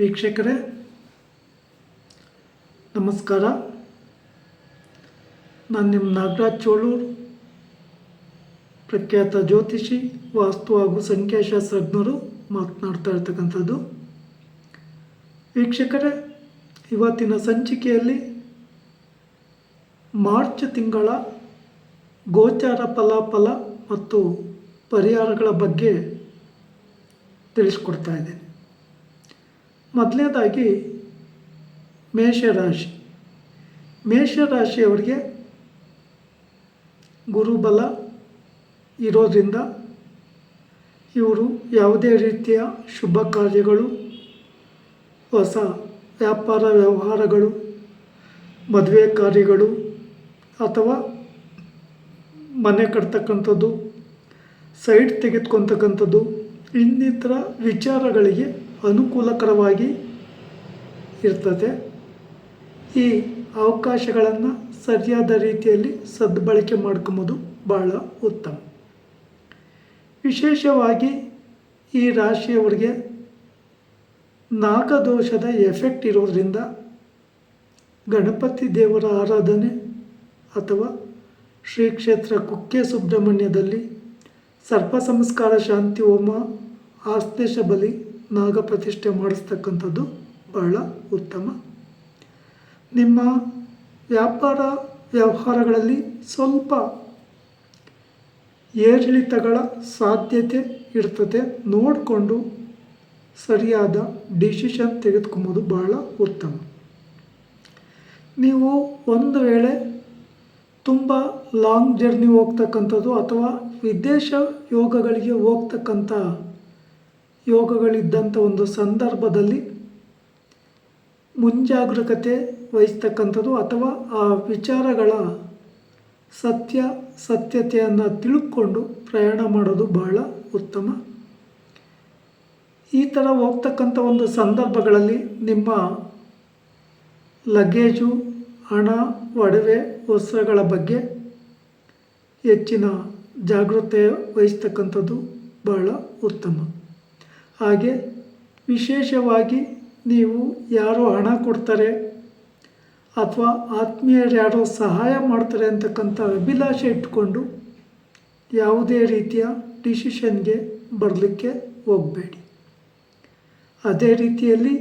ವೀಕ್ಷಕರೇ, ನಮಸ್ಕಾರ. ನಾನು ನಿಮ್ಮ ನಾಗರಾಜ್ ಚೋಳೂರು, ಪ್ರಖ್ಯಾತ ಜ್ಯೋತಿಷಿ, ವಾಸ್ತು ಹಾಗೂ ಸಂಖ್ಯಾಶಾಸ್ತ್ರಜ್ಞರು ಮಾತನಾಡ್ತಾ ಇರ್ತಕ್ಕಂಥದ್ದು. ವೀಕ್ಷಕರೇ, ಇವತ್ತಿನ ಸಂಚಿಕೆಯಲ್ಲಿ ಮಾರ್ಚ್ ತಿಂಗಳ ಗೋಚಾರ ಫಲಾಫಲ ಮತ್ತು ಪರಿಹಾರಗಳ ಬಗ್ಗೆ ತಿಳಿಸ್ಕೊಡ್ತಾ ಇದ್ದೇನೆ. ಮೊದಲನೇದಾಗಿ ಮೇಷರಾಶಿ. ಮೇಷರಾಶಿಯವರಿಗೆ ಗುರುಬಲ ಇರೋದ್ರಿಂದ ಇವರು ಯಾವುದೇ ರೀತಿಯ ಶುಭ ಕಾರ್ಯಗಳು, ಹೊಸ ವ್ಯಾಪಾರ ವ್ಯವಹಾರಗಳು, ಮದುವೆ ಕಾರ್ಯಗಳು ಅಥವಾ ಮನೆ ಕಟ್ತಕ್ಕಂಥದ್ದು, ಸೈಟ್ ತೆಗೆದುಕೊತಕ್ಕಂಥದ್ದು ಇನ್ನಿತರ ವಿಚಾರಗಳಿಗೆ ಅನುಕೂಲಕರವಾಗಿ ಇರ್ತದೆ. ಈ ಅವಕಾಶಗಳನ್ನು ಸರಿಯಾದ ರೀತಿಯಲ್ಲಿ ಸದ್ಬಳಕೆ ಮಾಡ್ಕೊಂಬೋದು ಭಾಳ ಉತ್ತಮ. ವಿಶೇಷವಾಗಿ ಈ ರಾಶಿಯವರಿಗೆ ನಾಗದೋಷದ ಎಫೆಕ್ಟ್ ಇರೋದರಿಂದ ಗಣಪತಿ ದೇವರ ಆರಾಧನೆ ಅಥವಾ ಶ್ರೀ ಕ್ಷೇತ್ರ ಕುಕ್ಕೆ ಸುಬ್ರಹ್ಮಣ್ಯದಲ್ಲಿ ಸರ್ಪ ಸಂಸ್ಕಾರ ಶಾಂತಿ ಹೋಮ ಆಸ್ತೇಶ ಬಲಿ ನಾಗ ಪ್ರತಿಷ್ಠೆ ಮಾಡಿಸ್ತಕ್ಕಂಥದ್ದು ಬಹಳ ಉತ್ತಮ. ನಿಮ್ಮ ವ್ಯಾಪಾರ ವ್ಯವಹಾರಗಳಲ್ಲಿ ಸ್ವಲ್ಪ ಏರಿಳಿತಗಳ ಸಾಧ್ಯತೆ ಇರ್ತದೆ. ನೋಡಿಕೊಂಡು ಸರಿಯಾದ ಡಿಸಿಷನ್ ತೆಗೆದುಕೊಂಬೋದು ಬಹಳ ಉತ್ತಮ. ನೀವು ಒಂದು ವೇಳೆ ತುಂಬ ಲಾಂಗ್ ಜರ್ನಿ ಹೋಗ್ತಕ್ಕಂಥದ್ದು ಅಥವಾ ವಿದೇಶ ಯೋಗಗಳಿಗೆ ಹೋಗ್ತಕ್ಕಂಥ ಯೋಗಗಳಿದ್ದಂಥ ಒಂದು ಸಂದರ್ಭದಲ್ಲಿ ಮುಂಜಾಗ್ರತೆ ವಹಿಸ್ತಕ್ಕಂಥದ್ದು ಅಥವಾ ಆ ವಿಚಾರಗಳ ಸತ್ಯ, ಸತ್ಯತೆಯನ್ನು ತಿಳ್ಕೊಂಡು ಪ್ರಯಾಣ ಮಾಡೋದು ಬಹಳ ಉತ್ತಮ. ಈ ಥರ ಹೋಗ್ತಕ್ಕಂಥ ಒಂದು ಸಂದರ್ಭಗಳಲ್ಲಿ ನಿಮ್ಮ ಲಗೇಜು, ಹಣ, ಒಡವೆ, ವಸ್ತ್ರಗಳ ಬಗ್ಗೆ ಹೆಚ್ಚಿನ ಜಾಗೃತೆ ವಹಿಸ್ತಕ್ಕಂಥದ್ದು ಬಹಳ ಉತ್ತಮ. ಹಾಗೆ ವಿಶೇಷವಾಗಿ ನೀವು ಯಾರು ಹಣ ಕೊಡ್ತಾರೆ ಅಥವಾ ಆತ್ಮೀಯರು ಯಾರೋ ಸಹಾಯ ಮಾಡ್ತಾರೆ ಅಂತಕ್ಕಂಥ ಅಭಿಲಾಷೆ ಇಟ್ಕೊಂಡು ಯಾವುದೇ ರೀತಿಯ ಡಿಸಿಷನ್ಗೆ ಬರಲಿಕ್ಕೆ ಹೋಗಬೇಡಿ. ಅದೇ ರೀತಿಯಲ್ಲಿ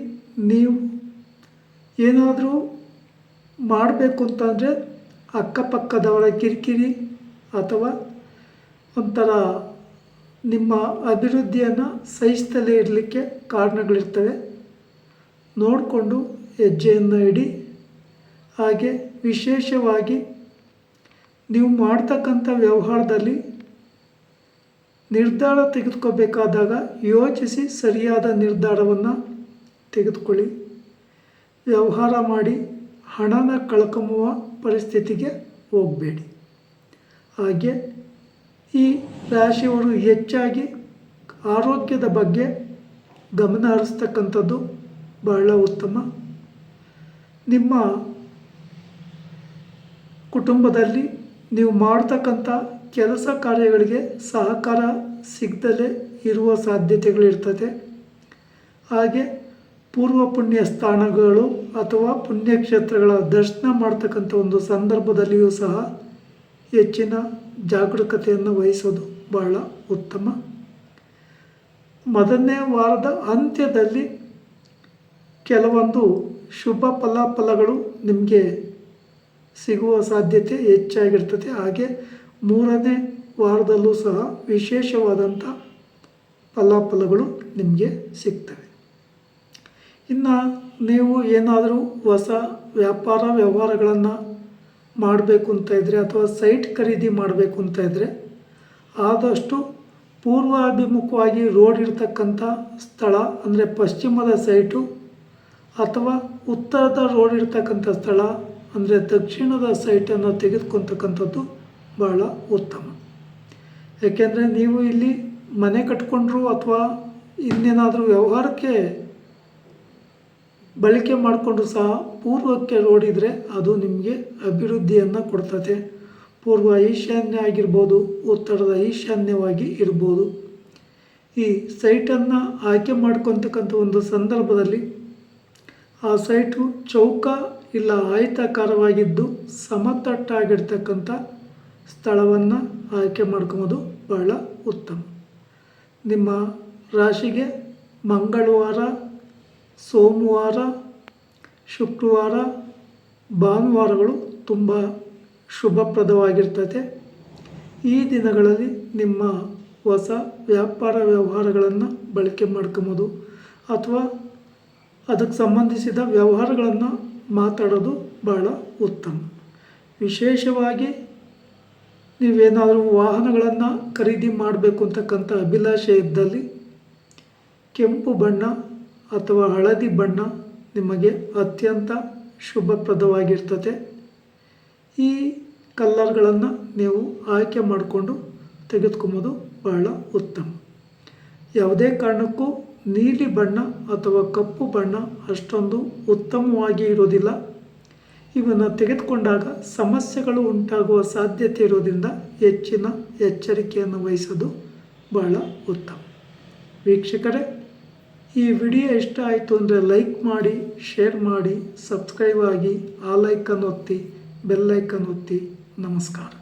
ನೀವು ಏನಾದರೂ ಮಾಡಬೇಕು ಅಂತಂದರೆ ಅಕ್ಕಪಕ್ಕದವರ ಕಿರಿಕಿರಿ ಅಥವಾ ಒಂಥರ ನಿಮ್ಮ ಅಭಿವೃದ್ಧಿಯನ್ನು ಸಹಿಸ್ತಲೇ ಇರಲಿಕ್ಕೆ ಕಾರಣಗಳಿರ್ತವೆ. ನೋಡಿಕೊಂಡು ಹೆಜ್ಜೆಯನ್ನು ಇಡಿ. ಹಾಗೆ ವಿಶೇಷವಾಗಿ ನೀವು ಮಾಡ್ತಕ್ಕಂಥ ವ್ಯವಹಾರದಲ್ಲಿ ನಿರ್ಧಾರ ತೆಗೆದುಕೋಬೇಕಾದಾಗ ಯೋಚಿಸಿ ಸರಿಯಾದ ನಿರ್ಧಾರವನ್ನು ತೆಗೆದುಕೊಳ್ಳಿ. ವ್ಯವಹಾರ ಮಾಡಿ ಹಣನ ಕಳ್ಕೊಂಬುವ ಪರಿಸ್ಥಿತಿಗೆ ಹೋಗಬೇಡಿ. ಹಾಗೆ ಈ ರಾಶಿಯವರು ಹೆಚ್ಚಾಗಿ ಆರೋಗ್ಯದ ಬಗ್ಗೆ ಗಮನ ಹರಿಸ್ತಕ್ಕಂಥದ್ದು ಬಹಳ ಉತ್ತಮ. ನಿಮ್ಮ ಕುಟುಂಬದಲ್ಲಿ ನೀವು ಮಾಡ್ತಕ್ಕಂಥ ಕೆಲಸ ಕಾರ್ಯಗಳಿಗೆ ಸಹಕಾರ ಸಿಗದಲೇ ಇರುವ ಸಾಧ್ಯತೆಗಳಿರ್ತದೆ ಹಾಗೆ ಪೂರ್ವ ಪುಣ್ಯ ಸ್ಥಾನಗಳು ಅಥವಾ ಪುಣ್ಯಕ್ಷೇತ್ರಗಳ ದರ್ಶನ ಮಾಡ್ತಕ್ಕಂಥ ಒಂದು ಸಂದರ್ಭದಲ್ಲಿಯೂ ಸಹ ಹೆಚ್ಚಿನ ಜಾಗರೂಕತೆಯನ್ನು ವಹಿಸೋದು ಬಹಳ ಉತ್ತಮ. ಮೊದಲನೇ ವಾರದ ಅಂತ್ಯದಲ್ಲಿ ಕೆಲವೊಂದು ಶುಭ ಫಲಾಫಲಗಳು ನಿಮಗೆ ಸಿಗುವ ಸಾಧ್ಯತೆ ಹೆಚ್ಚಾಗಿರ್ತದೆ. ಹಾಗೆ ಮೂರನೇ ವಾರದಲ್ಲೂ ಸಹ ವಿಶೇಷವಾದಂಥ ಫಲಾಫಲಗಳು ನಿಮಗೆ ಸಿಗ್ತವೆ. ಇನ್ನು ನೀವು ಏನಾದರೂ ಹೊಸ ವ್ಯಾಪಾರ ವ್ಯವಹಾರಗಳನ್ನು ಮಾಡಬೇಕು ಅಂತ ಇದ್ದರೆ ಅಥವಾ ಸೈಟ್ ಖರೀದಿ ಮಾಡಬೇಕು ಅಂತ ಇದ್ದರೆ ಆದಷ್ಟು ಪೂರ್ವಾಭಿಮುಖವಾಗಿ ರೋಡ್ ಇರ್ತಕ್ಕಂಥ ಸ್ಥಳ, ಅಂದರೆ ಪಶ್ಚಿಮದ ಸೈಟು ಅಥವಾ ಉತ್ತರದ ರೋಡ್ ಇರ್ತಕ್ಕಂಥ ಸ್ಥಳ, ಅಂದರೆ ದಕ್ಷಿಣದ ಸೈಟನ್ನು ತೆಗೆದುಕೊತಕ್ಕಂಥದ್ದು ಬಹಳ ಉತ್ತಮ. ಏಕೆಂದರೆ ನೀವು ಇಲ್ಲಿ ಮನೆ ಕಟ್ಕೊಂಡ್ರು ಅಥವಾ ಇನ್ನೇನಾದರೂ ವ್ಯವಹಾರಕ್ಕೆ ಬಳಕೆ ಮಾಡಿಕೊಂಡು ಸಹ ಪೂರ್ವಕ್ಕೆ ನೋಡಿದರೆ ಅದು ನಿಮಗೆ ಅಭಿವೃದ್ಧಿಯನ್ನು ಕೊಡ್ತದೆ. ಪೂರ್ವ ಈಶಾನ್ಯ ಆಗಿರ್ಬೋದು, ಉತ್ತರದ ಈಶಾನ್ಯವಾಗಿ ಇರ್ಬೋದು. ಈ ಸೈಟನ್ನು ಆಯ್ಕೆ ಮಾಡ್ಕೊತಕ್ಕಂಥ ಒಂದು ಸಂದರ್ಭದಲ್ಲಿ ಆ ಸೈಟು ಚೌಕ ಇಲ್ಲ ಆಯತಾಕಾರವಾಗಿದ್ದು ಸಮತಟ್ಟಾಗಿರ್ತಕ್ಕಂಥ ಸ್ಥಳವನ್ನು ಆಯ್ಕೆ ಮಾಡ್ಕೊಬೋದು ಬಹಳ ಉತ್ತಮ. ನಿಮ್ಮ ರಾಶಿಗೆ ಮಂಗಳವಾರ ಸೋಮವಾರ, ಶುಕ್ರವಾರ, ಭಾನುವಾರಗಳು ತುಂಬ ಶುಭಪ್ರದವಾಗಿರ್ತದೆ. ಈ ದಿನಗಳಲ್ಲಿ ನಿಮ್ಮ ಹೊಸ ವ್ಯಾಪಾರ ವ್ಯವಹಾರಗಳನ್ನು ಬಳಕೆ ಮಾಡ್ಕೊಬೋದು ಅಥವಾ ಅದಕ್ಕೆ ಸಂಬಂಧಿಸಿದ ವ್ಯವಹಾರಗಳನ್ನು ಮಾತಾಡೋದು ಬಹಳ ಉತ್ತಮ. ವಿಶೇಷವಾಗಿ ನೀವೇನಾದರೂ ವಾಹನಗಳನ್ನು ಖರೀದಿ ಮಾಡಬೇಕು ಅಂತಕ್ಕಂಥ ಅಭಿಲಾಷೆ ಇದ್ದಲ್ಲಿ ಕೆಂಪು ಬಣ್ಣ ಅಥವಾ ಹಳದಿ ಬಣ್ಣ ನಿಮಗೆ ಅತ್ಯಂತ ಶುಭಪ್ರದವಾಗಿರ್ತದೆ. ಈ ಕಲ್ಲರ್ಗಳನ್ನು ನೀವು ಆಯ್ಕೆ ಮಾಡಿಕೊಂಡು ತೆಗೆದುಕೊಂಬೋದು ಬಹಳ ಉತ್ತಮ. ಯಾವುದೇ ಕಾರಣಕ್ಕೂ ನೀಲಿ ಬಣ್ಣ ಅಥವಾ ಕಪ್ಪು ಬಣ್ಣ ಅಷ್ಟೊಂದು ಉತ್ತಮವಾಗಿ ಇರೋದಿಲ್ಲ ಇವನ್ನು ತೆಗೆದುಕೊಂಡಾಗ ಸಮಸ್ಯೆಗಳು ಉಂಟಾಗುವ ಸಾಧ್ಯತೆ ಇರೋದ್ರಿಂದ ಹೆಚ್ಚಿನ ಎಚ್ಚರಿಕೆಯನ್ನು ವಹಿಸೋದು ಬಹಳ ಉತ್ತಮ. ವೀಕ್ಷಕರೇ ಈ ವಿಡಿಯೋ ಇಷ್ಟ ಆಯಿತು ಅಂದರೆ ಲೈಕ್ ಮಾಡಿ, ಶೇರ್ ಮಾಡಿ, ಸಬ್ಸ್ಕ್ರೈಬ್ ಆಗಿ, ಆ ಲೈಕನ್ನು ಒತ್ತಿ ಬೆಲ್ಲೈಕನ್ ಒತ್ತಿ. ನಮಸ್ಕಾರ.